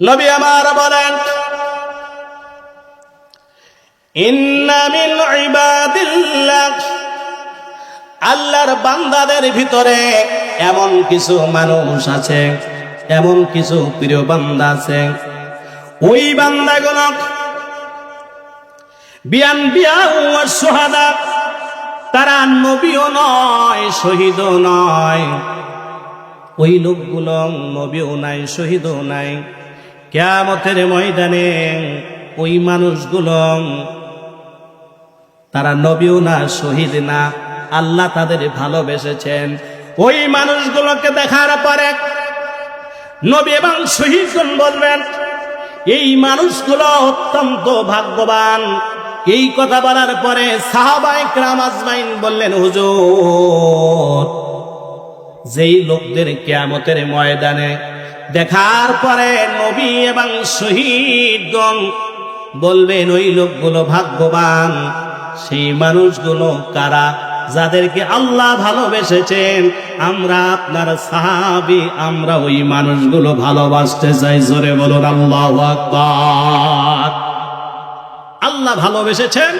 নবী আমার বলেন আল্লাহর বান্দাদের ভিতরে এমন কিছু মানুষ আছে, এমন কিছু প্রিয় বান্দা আছে। ওই বান্দাগুলো বিয়ান বিয়া সোহাদা, তারা নবীও নয়, শহীদও নয়। ওই লোকগুলো নবীও নাই, শহীদও নাই। কেয়ামতের ময়দানে ওই মানুষগুলো, তারা নবীও না, শহীদ না, আল্লাহ তাদের ভালোবেসেছেন। ওই মানুষগুলোকে দেখার পরে নবী এবং শহীদগণ বলবেন, এই মানুষগুলো অত্যন্ত ভাগ্যবান। এই কথা বলার পরে সাহাবাই ক্রাম আজমাইন বললেন, হুজুর, যেই লোকদের কেয়ামতের ময়দানে দেখার পরে নবী এবং শহীদগণ বলবেন, ওই লোকগুলো ভাগ্যবান। সেই মানুষগুলো কারা? যাদেরকে আল্লাহ ভালোবেসেছেন। আমরা আপনার সাহাবি, আমরা ওই মানুষগুলো ভালোবাসতে চাই। জোরে বলুন, আল্লাহ আল্লাহ ভালোবেসেছেন?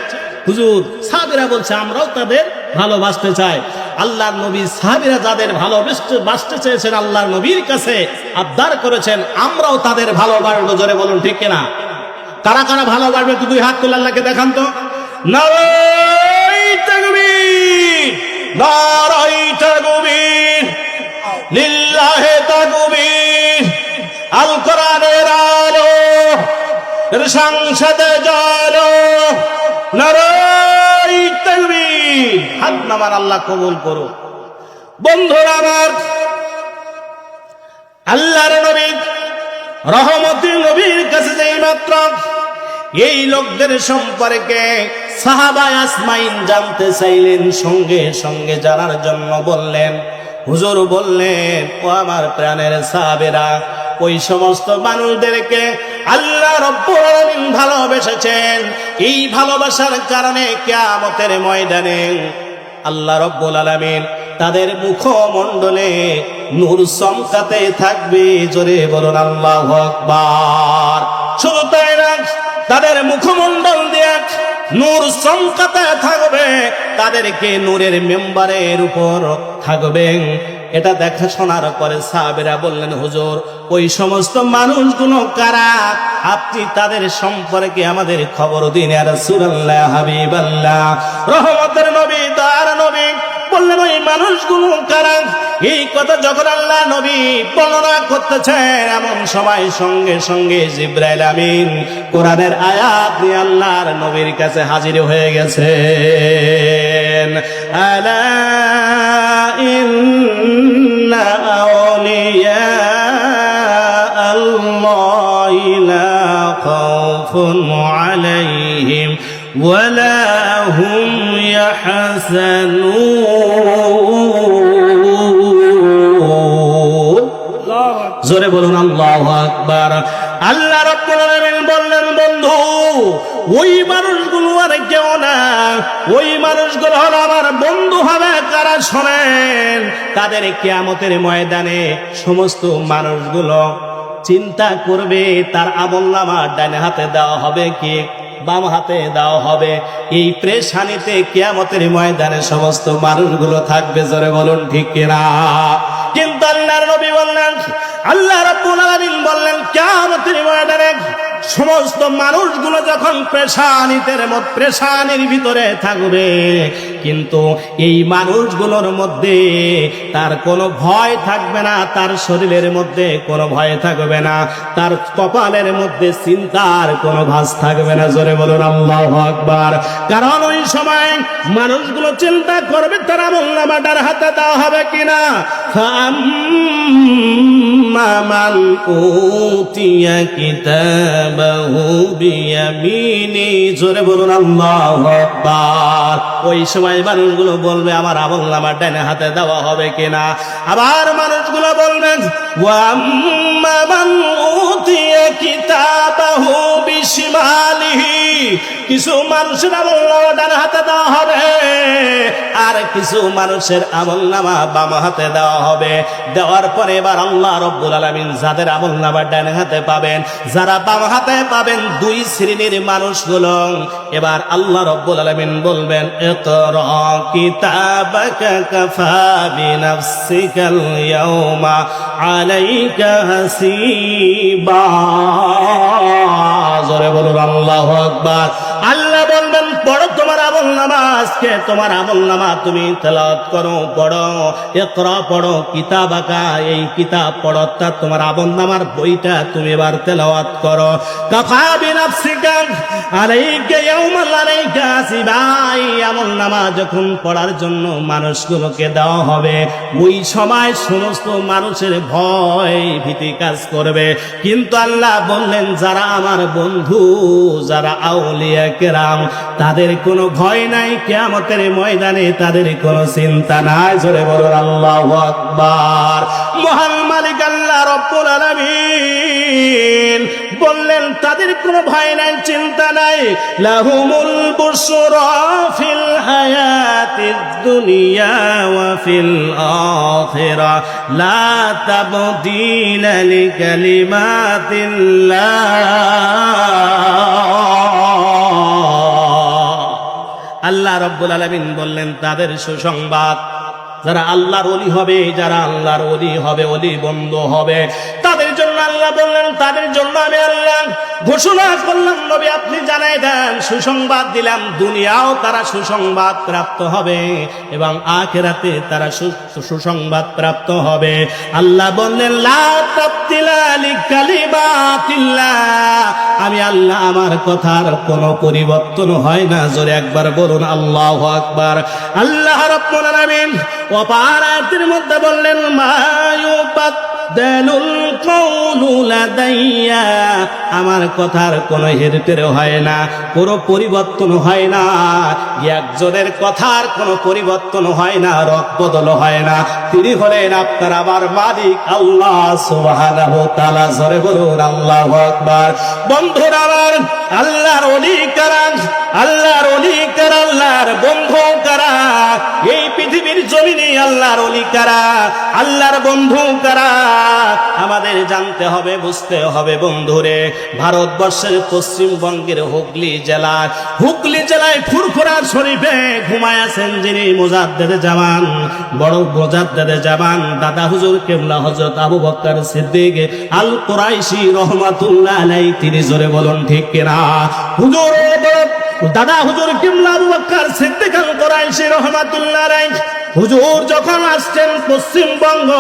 হুজুর, সাহাবিরা বলছে, আমরাও তাদের ভালোবাসতে চাই। আল্লাহর নবী সাহাবিরা যাদের ভালোবাসতে বাসতে চেয়েছেন আল্লাহর নবীর কাছে আবদার করেছেন, আমরাও তাদের ভালোবাসবো জোরে বলুন, ঠিক কিনা? কারা কারা ভালোবাসবে তো দুই হাত তুলে আল্লাহকে দেখান তো। সংসদে জানো নারাই তাকবীর। হাত নামান আল্লাহ কবুল করো বন্ধুরা আমার, আল্লাহর নবী, রহমতি নবীর কাছে যেই মাত্র, এই লোকদের সম্পর্কে সাহাবাই আসমাইন জানতে চাইলেন, সঙ্গে সঙ্গে জানার জন্য বললেন, হুজুর বললেন, ও আমার প্রাণের সাহাবেরা, ওই সমস্ত মানুষদেরকে আল্লাহ রব্বুল ভালোবেসেছেন। এই ভালোবাসার কারণে কিয়ামতের ময়দানে আল্লাহ রব্বুল আলামিন তাদের মুখমণ্ডলে নূর চমকাতে থাকবে। জোরে বলুন, আল্লাহু আকবার। শুধু তাই না, তাদের মুখমণ্ডল দিয়ে নূর চমকাতে থাকবে। তাদেরকে নূরের মেম্বারের উপর থাকবেন। এটা দেখাশোনার পরে সাহাবেরা বললেন, হুজুর, ওই সমস্ত মানুষগুলো কারা? আপনি তাদের সম্পর্কে আমাদের খবর দিন আর সুরাল্লাহ হাবিবাল্লাহ। রহমতের নবী তার নবী বললেন, ওই মানুষগুলো কারা? এই কথা যখন আল্লাহ নবী বর্ণনা করতেছেন, এমন সময় সঙ্গে সঙ্গে জিব্রাইল আমিন কোরআনের আয়াত নিয়ে আল্লাহর নবীর কাছে হাজির হয়ে গেছেন। আলা إن أولياء الله لا خوف عليهم ولا هم يحزنون. الله أكبر. আল্লাহ রাব্বুল বললেন, বন্ধু, ওই মানুষগুলো আর কেউ না। ওই মানুষগুলো হলো আমার বন্ধু হবে কারা শোনেন। তাদের কিয়ামতের ময়দানে সমস্ত মানুষগুলো চিন্তা করবে, তার আমল নামা ডানে হাতে দেওয়া হবে কি বাম হাতে দেওয়া হবে। এই প্রেশানিতে কেয়ামতের ময়দানে সমস্ত মানুষগুলো থাকবে, জোরে বলুন ঠিক কিনা? আল্লাহ রাব্বুল আলামিন বললেন কিয়ামতের ময়দানে সমস্ত মানুষগুলো যখন প্রেশানিতের মধ্যে প্রেশানির ভিতরে থাকবে কিন্তু এই মানুষগুলোর মধ্যে তার কোনো ভয় থাকবে না তার শরীরের মধ্যে কোনো ভয় থাকবে না তার কপালের মধ্যে চিন্তার কোনো ভাস থাকবে না জোরে বলুন আল্লাহ আকবার কারণ ওই সময় মানুষগুলো চিন্তা করবে তারা মোল্লামাটার হাতে দেওয়া হবে কিনা من أوتي كتابه بيمينه জোরে বলুন আল্লাহ ওই সময় মানুষগুলো বলবে, আমার আমল নামার ডানে হাতে দেওয়া হবে কিনা? আবার মানুষগুলো বলবেন ওয়াম্মা মান উতিয়া কিতাবাহু বিশিমালিহি। কিছু মানুষের আমল নামা ডান হাতে দেওয়া হবে, আর কিছু মানুষের আমল নামা বাম হাতে দেওয়া হবে। দেওয়ার পরে এবার আল্লাহ রব্বুল আলমিন যাদের আমল নামা ডান হাতে পাবেন, যারা বাম হাতে পাবেন দুই শ্রেণির মানুষগুলো। এবার আল্লাহ রব্বুল আলমিন বলবেন এত রকিতাবিনা আলাইকা জরে বলুন, আল্লাহ আকবার। আল্লাহ বলবেন তোমার আমল নামা আজকে তোমার আমল নামা তুমি তেলাওয়াত করো, পড়ো একরা পড়ো, কিতাব আঁকা, এই কিতাব পড়ো তা তোমার আমল নামার বইটা তুমি এবার তেলাওয়াত করো। ইয়াউমাল আলাইকা আমল নামা যখন পড়ার জন্য মানুষগুলোকে দেওয়া হবে, ওই সময় সমস্ত মানুষের ভয় ভীতি কাজ করবে। কিন্তু আল্লাহ বললেন, যারা আমার বন্ধু, যারা আউলিয়া কেরাম, তাদের কোনো ভয় নাই কেয়ামতের ময়দানে তাদের কোনো চিন্তা নাই। জোরে বলুন, আল্লাহ আকবার। মহান মালিক আল্লাহ রব্বুল আলামিন বললেন, তাদের কোনো ভয় নাই, চিন্তা নাই। লাহুমুল বুশরা ফিল হায়াতিদ দুনিয়া ওয়া ফিল আখিরা। লা তাবদিলা লিকালিমাতিল্লাহ। আল্লাহ রব্বুল আলমিন বললেন, তাদের সুসংবাদ, যারা আল্লাহর অলি হবে, যারা আল্লাহর অলি হবে অলি বন্ধ হবে। আল্লাহ বললেন, তাদের জন্য আমি আল্লাহ ঘোষণা করলাম, নবী আপনি জানাই দেন, সুসংবাদ দিলাম, দুনিয়াও তারা সুসংবাদ প্রাপ্ত হবে এবং আখেরাতে তারা সুসংবাদ প্রাপ্ত হবে। আল্লাহ বললেন আমি আল্লাহ, আমার কথার কোনো পরিবর্তন হয় না, জোরে একবার বলুন, আল্লাহ আকবার। আল্লাহ রব্বুল আলামিন অপার মধ্যে বললেন আমার কথার কোনো হেরফের হয় না, কোনো পরিবর্তন হয় না। একজনের কথার কোনো পরিবর্তন হয় না রদ বদল হয় না। তিনি হলেন আপনার আমার মালিক আল্লাহ আমার আল্লাহর অলি আল্লাহর অলি আল্লাহর বন্ধু কারা? এই পৃথিবীর জমিনে আল্লাহর অলি কারা? আল্লাহর বন্ধু কারা? আমাদের জানতে হবে, বুঝতে হবে বন্ধুরে। ভারতবর্ষের পশ্চিমবঙ্গের হুগলি জেলার হুগলি জেলায় ফুরফুরা শরীফে ঘুমায় আছেন যিনি মুজাদ্দেদে জামান, বড় মুজাদ্দেদে জামান, দাদা হুজুর কেবলা হজরত আবু বক্কর সিদ্দিক, আল কুরাইশি রহমাতুল্লাহ আলাই তিনি জোরে বলুন ঠিক কিনা? হুজুর, দাদা হুজুর কিবলা আবু বক্কর সিদ্দিক, আল কুরাইশি রহমাতুল্লাহ আলাই হুজুর যখন আসছেন পশ্চিমবঙ্গ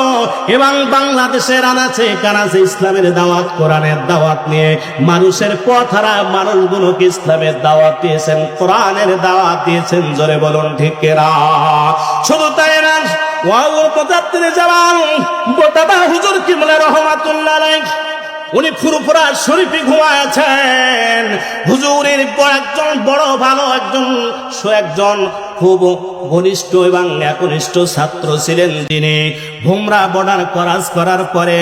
এবং বাংলাদেশের আনাচে কানাচে ইসলামের দাওয়াত, কোরআনের দাওয়াত নিয়ে মানুষের পথহারা মানুষগুলোকে ইসলামের দাওয়াত দিয়েছেন, কোরআনের দাওয়াত দিয়েছেন, জোরে বলুন ঠিক কেরা শুধু তাই না পদার্থের জবান দাদা হুজুর কিমলা রহমাতুল্লাহ উনি ফুরফুরা শরীফে ঘুমায়েছেন। হুজুরের বড় একজন বড় ভালো একজন একজন খুব ঘনিষ্ঠ এবং একনিষ্ঠ ছাত্র ছিলেন তিনি ভুমরা বর্ডার করাজ করার পরে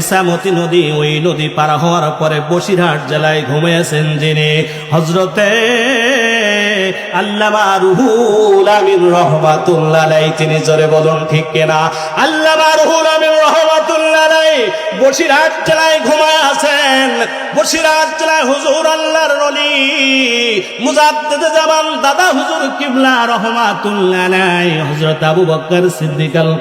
ইসামতি নদী, ওই নদী পার হওয়ার পরে বসিরহাট জেলায় ঘুমিয়েছেন যিনি। হজরতে আল্লামা আমিন রহমাতুল্লাহ তিনি জোরে বলুন, ঠিক কিনা? আল্লামা আমিন রহমাতুল্লাহ বসিরহাট জেলায় ঘুমায় আছেন। জেলায় হুজুর আল্লাহর মুজাদ্দিদে দাদা হুজুর কিবলা রহমাতুল্লাহ আলাইহি, হযরত আবু বকর সিদ্দিক আল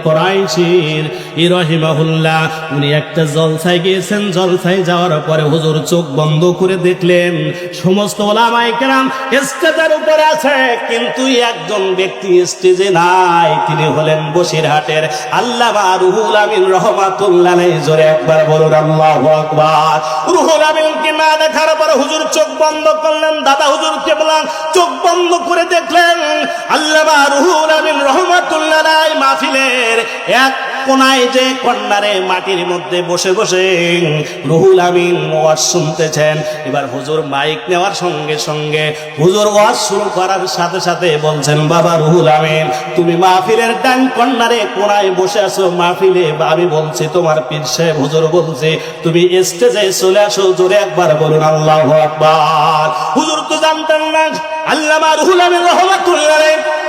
উনি একটা জলসায় গিয়েছেন। জলসায় যাওয়ার পরে হুজুর চোখ বন্ধ করে দেখলেন, সমস্ত ওলামায়ে কেরাম স্টেজের উপরে আছে। কিন্তু একজন ব্যক্তি স্টেজে নাই। তিনি হলেন বসিরহাটের আল্লামা রুহুল আমিন রহমাতুল্লাহ হুজুর চোখ বন্ধ করলেন, দাদা হুজুর কেবলা চোখ বন্ধ করে দেখলেন আল্লাহ রুহুল আমিন রহমাতুল্লাহ মাহফিলের এক কোনায় যে কন্যারে মাটির মধ্যে বসে বসে রুহুল আমিন ওয়াজ শুনতেছেন। এবার হুজুর মাইক নেওয়ার সঙ্গে সঙ্গে হুজুর ওয়াজ শুরু করার সাথে সাথে বলছেন, বাবা রুহুল আমিন, তুমি মাহফিলের ডান কন্যারে কোনায় বসে আছো, মাহফিলে আমি বলছি, তোমার পীর সাহেব হুজুর বলছে, তুমি স্টেজে চলে আসো, জোরে একবার বলুন, আল্লাহ আকবার। হুজুর তো জানতেন না, আল্লামা রুহুল আমিন রহমাতুল্লাহ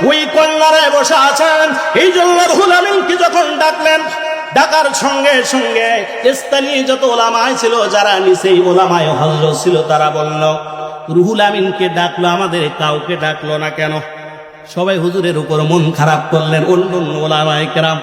ওই কন্যারে বসে আছেন। এই জন্য রুহুল আমিনকে যখন ডাকলেন ডাকার সঙ্গে সঙ্গে স্থানীয় যত ওলামায় ছিল, যারা নিচেই ওলামায় হজরত ছিল, তারা বলল, রুহুল আমিনকে ডাকলো, আমাদের কাউকে ডাকলো না কেন? সবাই হুজুরের উপর মন খারাপ করলেন অন্য অন্য ওলামায় কেরাম।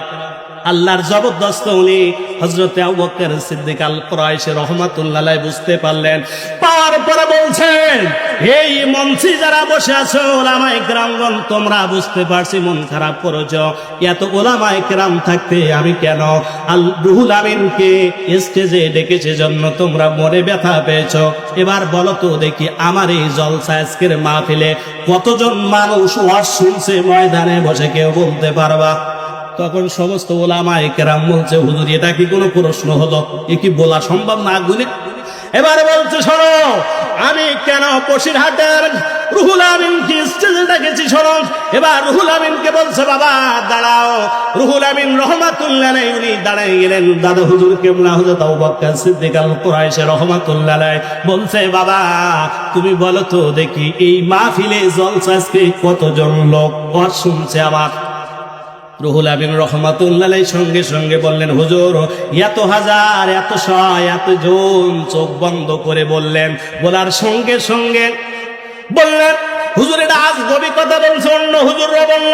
আল্লাহর জবরদস্ত উনি হজরতে আবু বকর সিদ্দিক আল কুরাইশে রহমাতুল্লাহ বুঝতে পারলেন। পাওয়ার পরে বলছেন এই মঞ্চে যারা বসে আছো ওলামায়ে গ্রামগণ তোমরা বুঝতে পারছি মন খারাপ করেছ। এত ওলামায়ে গ্রাম থাকতে আমি কেন? আল রুহুল আমিনকে স্টেজে ডেকেছে জন্য তোমরা মনে ব্যথা পেয়েছ। এবার বলো তো দেখি আমার এই জলসা আজকের মাহফিলে কতজন মানুষ ওয়াজ শুনছে ময়দানে বসে কেউ বলতে পারবা? তখন সমস্ত ওলামায় কেরাম বলছে, হুজুর, এটা কি কোনো প্রশ্ন হলো? এ কি বলা সম্ভব না? গুলি এবারে বলছে, শোনো, আমি কেন পশির হাটের রুহুল আমিনকে স্টেজে ডেকেছি শোনো, এবার রুহুল আমিনকে বলছে, বাবা, দাঁড়াও, রুহুল আমিন রহমাতুল্লাহ উনি দাঁড়াই গেলেন দাদা হুজুর কেমনা হুজুর তাও বক্কা সিদ্দিক আল কুরাইশে রহমাতুল্লাহ বলছে, বাবা, তুমি বলো তো দেখি এই মাহফিলে জলসা কতজন লোক শুনছে আমার। রুহুল আমিন রহমাতুল্লাহ সঙ্গে সঙ্গে বললেন, হুজুর, এত হাজার, এত শয়, এত জন চোখ বন্ধ করে বললেন। বলার সঙ্গে সঙ্গে বললেন, হুজুর, এটা আজ গভীর কথা বলছে, অন্য হুজুর বলল।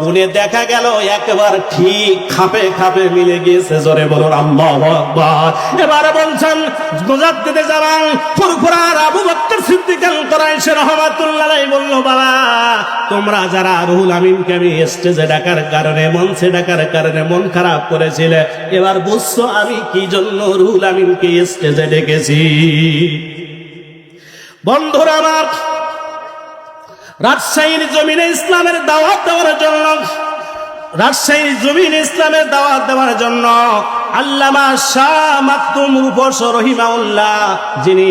গুণে দেখা গেল, একবার ঠিক খাপে খাপে মিলে গিয়েছে, জোরে বলুন, আল্লাহু আকবার। এবারে বলছেন, মুজাদ্দিদে জামান ফুরফুরার আবু বকর সিদ্দিক আল কুরাইশি রাহমাতুল্লাহ বলল, বাবা, তোমরা যারা রুহুল আমিনকে আমি স্টেজে ডাকার কারণে, মঞ্চে ডাকার কারণে মন খারাপ করেছিলে, এবার বুঝছ আমি কি জন্য রুহুল আমিনকে স্টেজে ডেকেছি? বন্ধুরা আমার রাজশাহীর জমিনে ইসলামের দাওয়াত দেওয়ার জন্য, রাজশাহীর জমিন ইসলামের দাওয়াত দেওয়ার জন্য আল্লামা শাহ মাকতুম রূপস রহিমাউল্লাহ যিনি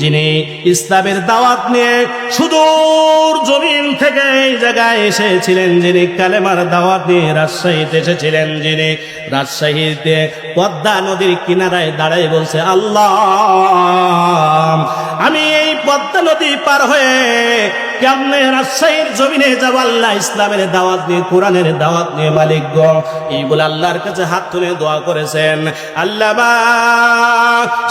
যিনি ইসলামের দাওয়াত নিয়ে সুদূর জমিন থেকে এই জায়গায় এসেছিলেন, যিনি কালেমার দাওয়াত নিয়ে রাজশাহীতে এসেছিলেন, যিনি রাজশাহীতে পদ্মা নদীর কিনারায় দাঁড়ায় বলছে, আল্লাহ, আমি এই পদ্মা নদী পার হয়ে কেমনে রাজশাহীর জমিনে যাব? আল্লাহ ইসলামের দাওয়াত নিয়ে, কোরআনের দাওয়াত নিয়ে মালিক গ। এই বলে আল্লাহর কাছে হাত তুলে দোয়া করেছেন। আল্লাহ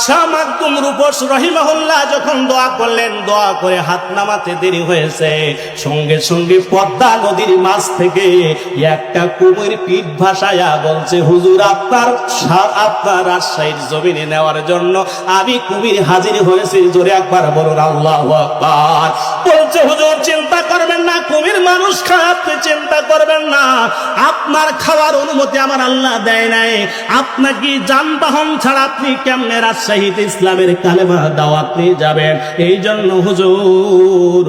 শামাকুম রূপস রহিমাহুল্লাহ যখন দোয়া করলেন, দোয়া করে হাত নামাতে দেরি হয়েছে। সঙ্গে সঙ্গে পদ্মা নদীর মাছ থেকে একটা কুমির পিঠ ভাসায়া বলছে, হুজুর, আপনার আপনার রাজশাহীর জমিনে নেওয়ার জন্য আমি কুমির হাজির হয়েছি। জোরে একবার বলুন, আল্লাহ আকবার। বলছে, হুজুর, চিন্তা করবেন না, কুমির মানুষ আপনি চিন্তা করবেন না। আপনার খাওয়ার অনুমতি আমার আল্লাহ দেয় নাই। আপনাকে যানবাহন ছাড়া আপনি কেমনে রাজশাহীতে ইসলামের কালেমা দাওয়াত নিয়ে যাবেন। এই জন্য হুজুর,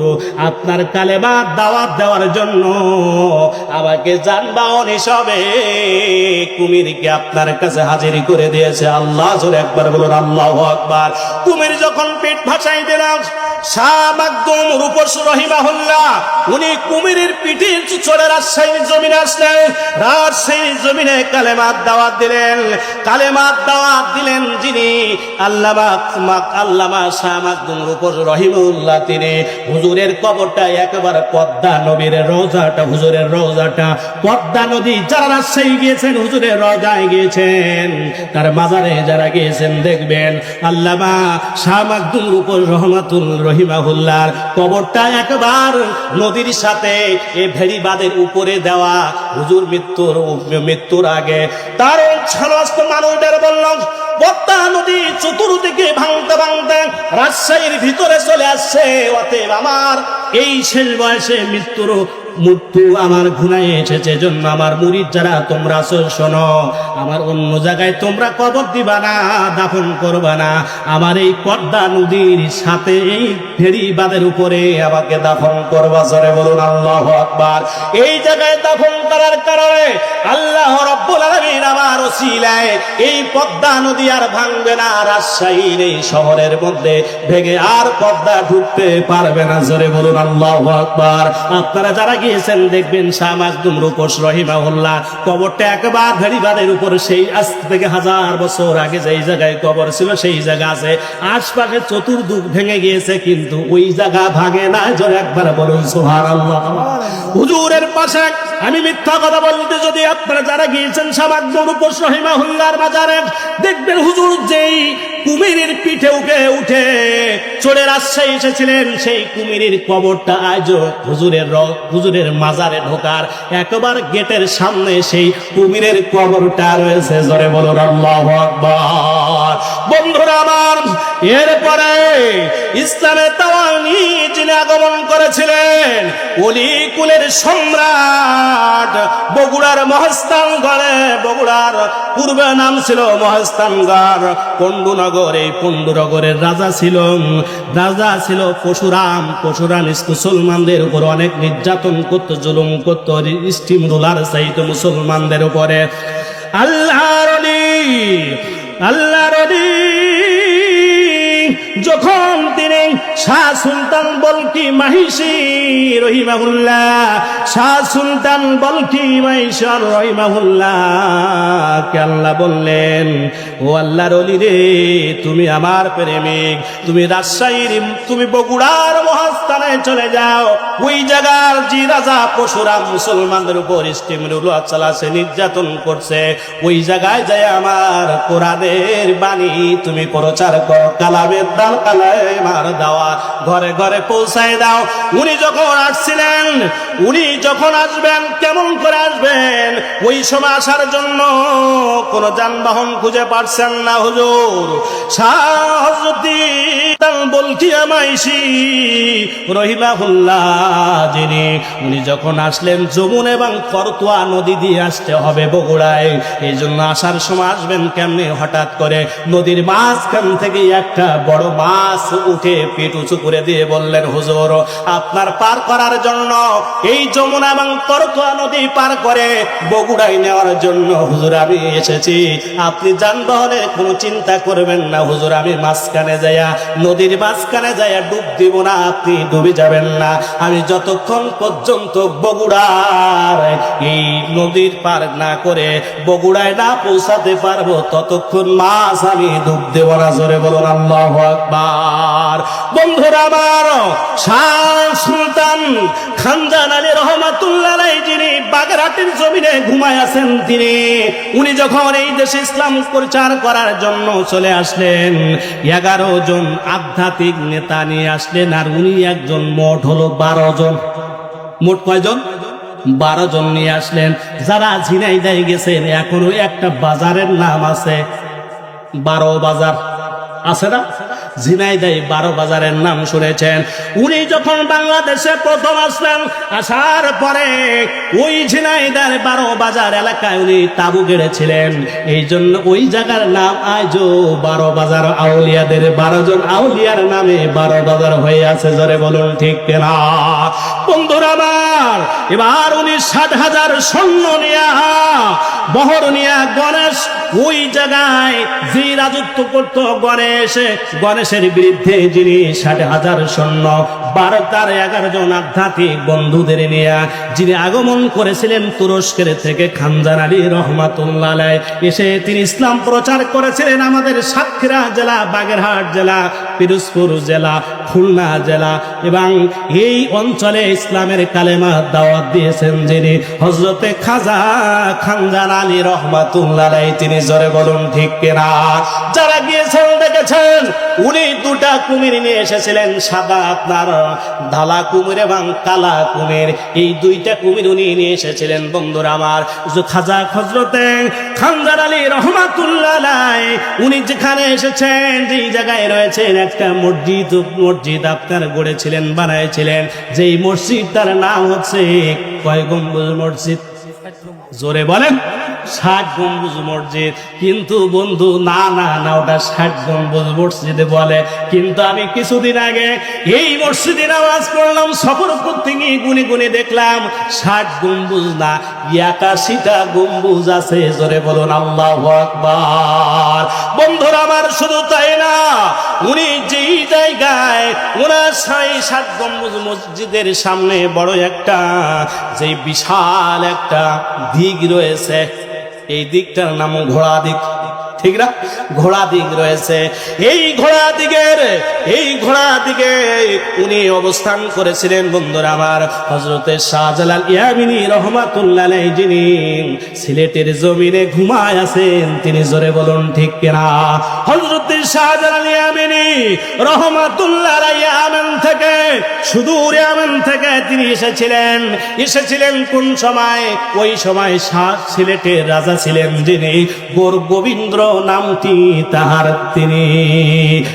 আপনার কালেমা দাওয়াত দেওয়ার জন্য আমাকে যানবাহন হিসাবে কুমিরকে আপনার কাছে হাজির করে দিয়েছে। আল্লাহ জোরে একবার বলুন, আল্লাহ আকবার। কুমির যখন পেট ভাসাই দিলাম, শাহ কুমিরের পিঠে রাজশাহীর আসলেন। রাজশাহীর দাওয়াত দিলেন। কালেমাত দাওয়াত দিলেন যিনি আল্লামা আল্লামা একেবারে পদ্মা হুজুরের পদ্মা নদী যারা হুজুরের গিয়েছেন। তার যারা দেখবেন আল্লামা মাকদুম রূপস রহমাতুল রহিমাহুল্লার কবরটা একবার নদীর সাথে এ ভেড়িবাদের উপরে দেওয়া, হুজুর মৃত্যুর মৃত্যুর আগে তার মানুষদের বলল পদ্মা নদী চতুর্দিকে ভাঙতে ভাঙতে রাজশাহীর ভিতরে চলে আসছে। অতএব আমার এই শেষ বয়সে মৃত্যুর মৃত্যু আমার ঘুনায় এসেছে। জন্য আমার মুরিদ যারা তোমরা শোনো, আমার অন্য জায়গায় তোমরা কবর দিবা না, দাফন করবা না। আমার এই পদ্মা নদীর সাথে এই ফেরি বাদের উপরে আমাকে দাফন করবা, জরে বলুন আল্লাহ আকবার। এই জায়গায় দাফন করার কারণে আল্লাহ রব্বুল আলামিন আমার ওসিলায় এই পদ্মা নদী আর ভাঙবে না এই শহরের মধ্যে ভেঙে আর পদ্মা ঢুকতে পারবে না। জোরে বলুন, আল্লাহ আকবার। আপনারা যারা গিয়েছেন, দেখবেন কবরটা একবার উপর সেই আজ থেকে হাজার বছর আগে যেই জায়গায় কবর ছিল, সেই জায়গা আছে। আশপাশে চতুর্দিক ভেঙে গিয়েছে, কিন্তু ওই জায়গা ভাঙে না। জোরে একবার বলুন সুহার আল্লাহ হুজুরের পাশে আমি মিথ্যা কথা বলতে যদি আপনারা যারা গিয়েছেন মাকদুম রূপস রহিমাহুল্লাহর বাজারে, দেখবেন হুজুর যেই কুমিরের পিঠে উঠে উঠে চড়ে রাজশাহী এসেছিলেন, সেই কুমিরের কবরটা আজ হুজুরের হুজুরের মাজারে ঢোকার একবার গেটের সামনে সেই কুমিরের কবরটা রয়েছে। জোরে বলো আল্লাহ আকবার। বন্ধুরা আমার, এরপরে ইসলামের তাওয়াল নিয়ে যিনি আগমন করেছিলেন। অলি কুলের সম্রাট বগুড়ার মহস্তানগড়ে বগুড়ার পূর্বে নাম ছিল মহস্তানগড় পণ্ডুনগর, এই পণ্ডুনগরের রাজা ছিল রাজা ছিল পশুরাম। পশুরাম মুসলমানদের উপর অনেক নির্যাতন করতো, জুলুম করতো, স্টিম রুলার চাইতো মুসলমানদের উপরে। আল্লাহর আল্লাহর যখন তিনি শাহ সুলতান বলকি রহিমাহুল্লাহ, শাহ সুলতান বলকি বললেন, ও আল্লাহর রে, তুমি আমার প্রেমিক, তুমি রাজশাহীর, তুমি বগুড়ার মহাস্থানে চলে যাও। ওই জায়গার যে রাজা পশুরাম মুসলমানদের উপর স্টিম রুল চালাছে নির্যাতন করছে, ওই জায়গায় যায় আমার কোরআনের বাণী তুমি প্রচার করো কালামের দাল কালায় মার দেওয়া, ঘরে ঘরে পৌঁছায় দাও। উনি যখন আসছিলেন, উনি যখন আসবেন, কেমন করে আসবেন? ওই সময় আসার জন্য কোন যানবাহন খুঁজে পাচ্ছেন না হুজুর। রহিমাহুল্লাহ যিনি। উনি যখন আসলেন, যমুন এবং করতোয়া নদী দিয়ে আসতে হবে বগুড়ায়। এই জন্য আসার সময় আসবেন কেমনে? হঠাৎ করে নদীর মাঝখান থেকে একটা বড় মাছ উঠে পেট উঁচু করে দিয়ে বললেন, হুজুর, আপনার পার করার জন্য এই যমুনা এবং করতোয়া নদী পার করে বগুড়ায় নেওয়ার জন্য হুজুর আমি এসেছি। আপনি যানবাহনের কোনো চিন্তা করবেন না হুজুর, আমি মাঝখানে যাইয়া নদীর মাঝখানে যাইয়া ডুব দিব না, আপনি ডুবে যাবেন না। আমি যতক্ষণ পর্যন্ত বগুড়ার এই নদীর পার না করে বগুড়ায় না পৌঁছাতে পারব, ততক্ষণ মাছ আমি ডুব দেব না। জোরে বলুন, আল্লাহ আকবার। বন্ধুরা আমার, শাহ সুলতান খানজান আলী রহমাতুল্লাহ যিনি বাগেরহাটের জমিনে ঘুমায় আছেন, তিনি, উনি যখন এই দেশে ইসলাম প্রচার করার জন্য চলে আসলেন, এগারো জন আধ্যাত্মিক নেতা নিয়ে আসলেন, আর উনি একজন মোট হলো বারো জন। মোট কয়জন? বারো জন নিয়ে আসলেন। যারা ঝিনাইদাই গেছেন এখনও একটা বাজারের নাম আছে। বারো বাজার আছে না? ঝিনাইদাই বারো বাজারের নাম শুনেছেন। উনি যখন বাংলাদেশে প্রথম আসলেন, আসার পরে ওই ঝিনাইদার বারো বাজার এলাকায় উনি তাবু গেড়েছিলেন। এই জন্য ওই জায়গার নাম আজও বারো বাজার আউলিয়াদের, বারো জন আউলিয়ার নামে বারো বাজার হয়ে আছে। জোরে বলুন, ঠিক কেনা? বন্ধুরা আমার, এবার উনি ষাট হাজার সৈন্য নিয়া, বহর নিয়া গণেশ, ওই জায়গায় যে রাজত্ব করত গণেশ, গণেশের বিরুদ্ধে যিনি ষাট হাজার সৈন্য বারো তার এগারো জন আধ্যাত্মিক বন্ধুদের নিয়ে যিনি আগমন করেছিলেন তুরস্কের থেকে খানজার আলী রহমাতুল্লাহ এসে তিনি ইসলাম প্রচার করেছিলেন আমাদের সাতক্ষীরা জেলা, বাগেরহাট জেলা, পিরোজপুর জেলা, খুলনা জেলা এবং এই অঞ্চলে ইসলামের কালেমা দাওয়াত দিয়েছেন যিনি হজরতে খাজা খানজার আলী রহমাতুল্লাহ। তিনি জোরে বলুন ঠিক কিনা যারা গিয়েছেন, দেখেছেন, উনি দুটা কুমির নিয়ে এসেছিলেন, সাদা আপনার ধালা কুমির এবং কালা কুমির এই দুইটা কুমির উনি নিয়ে এসেছিলেন, বন্ধুরা আমার খাজা খজরতে খানজার আলী রহমাতুল্লাহ উনি যেখানে এসেছেন, যেই জায়গায় রয়েছেন, একটা মসজিদ মসজিদ আপনার গড়েছিলেন বানাইছিলেন। যেই মসজিদ তার নাম হচ্ছে কয় গম্বুজ মসজিদ? জোরে বলেন। ষাট গম্বুজ মসজিদ। কিন্তু বন্ধু, না না না, ওটা ষাট গম্বুজ মসজিদে বলে। কিন্তু আমি কিছুদিন আগে এই মসজিদে নামাজ পড়লাম, সফর করতে গিয়ে গুনে গুনে দেখলাম ষাট গম্বুজ না, একাশিটা গম্বুজ আছে। জোরে বলুন, আল্লাহ আকবার। বন্ধুরা, আমার শুধু তাই না, উনি যেই জায়গায় ওনার সাই ষাট গম্বুজ মসজিদের সামনে বড় একটা যে বিশাল একটা দিক রয়েছে এই দিকটার নাম ঘোড়া দিক। ঠিক না? ঘোড়া দিক রয়েছে। এই ঘোড়া দিকের, এই ঘোড়া দিকে উনি অবস্থান করেছিলেন বন্ধুরা আমার। হজরতে শাহজালাল ইয়ামিনী রহমাতুল্লাহ যিনি সিলেটের জমিনে ঘুমায় আছেন, তিনি জোরে বলুন ঠিক কিনা? হজরতে শাহজালাল ইয়ামিনী রহমাতুল্লাহ ইয়ামেন থেকে, সুদূর ইয়ামেন থেকে তিনি এসেছিলেন। এসেছিলেন কোন সময়? ওই সময় শাহ সিলেটের রাজা ছিলেন যিনি। গোর গোবিন্দ্র নামটি তাহার তিনি।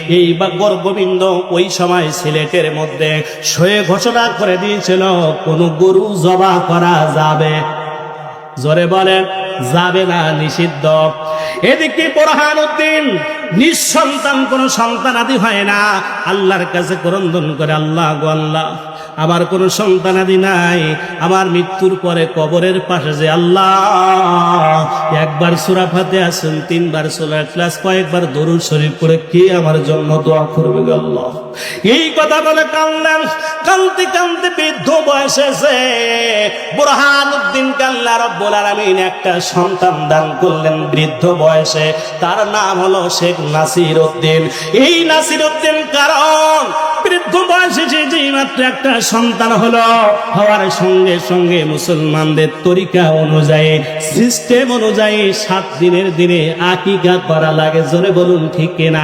এই বা গোর গোবিন্দ ওই সময় সিলেটের মধ্যে সয়ে ঘোষণা করে দিয়েছিল, কোন গরু জবা করা যাবে। জোরে বলেন, যাবে না নিষিদ্ধ। এদিকে বোরহান উদ্দিন নিঃসন্তান, কোন সন্তান আদি হয় না। আল্লাহর কাছে করন্দন করে, আল্লাহ গো আল্লাহ, আমার কোনো সন্তানাদি নাই। আমার মৃত্যুর পরে কবরের পাশে যে আল্লাহ, একবার সুরা ফাতে আসুন তিনবার সোলা ক্লাস কয়েকবার দরুদ শরীফ করে কে আমার জন্য দোয়া করবে আল্লাহ? এই কথা বলে কানলেন কানতে কানতে বৃদ্ধ বয়সে এসে বুরহান উদ্দিন কাল্লা রব্বুল আলামিন একটা সন্তান দান করলেন বৃদ্ধ বয়সে। তার নাম হলো শেখ নাসির উদ্দিন এই নাসির উদ্দিন কারণ বৃদ্ধ বয়সে যে যেই মাত্র একটা সন্তান হলো, হওয়ার সঙ্গে সঙ্গে মুসলমানদের তরিকা অনুযায়ী সিস্টেম অনুযায়ী সাত দিনের দিনে আকিকা করা লাগে। জোরে বলুন, ঠিক কিনা?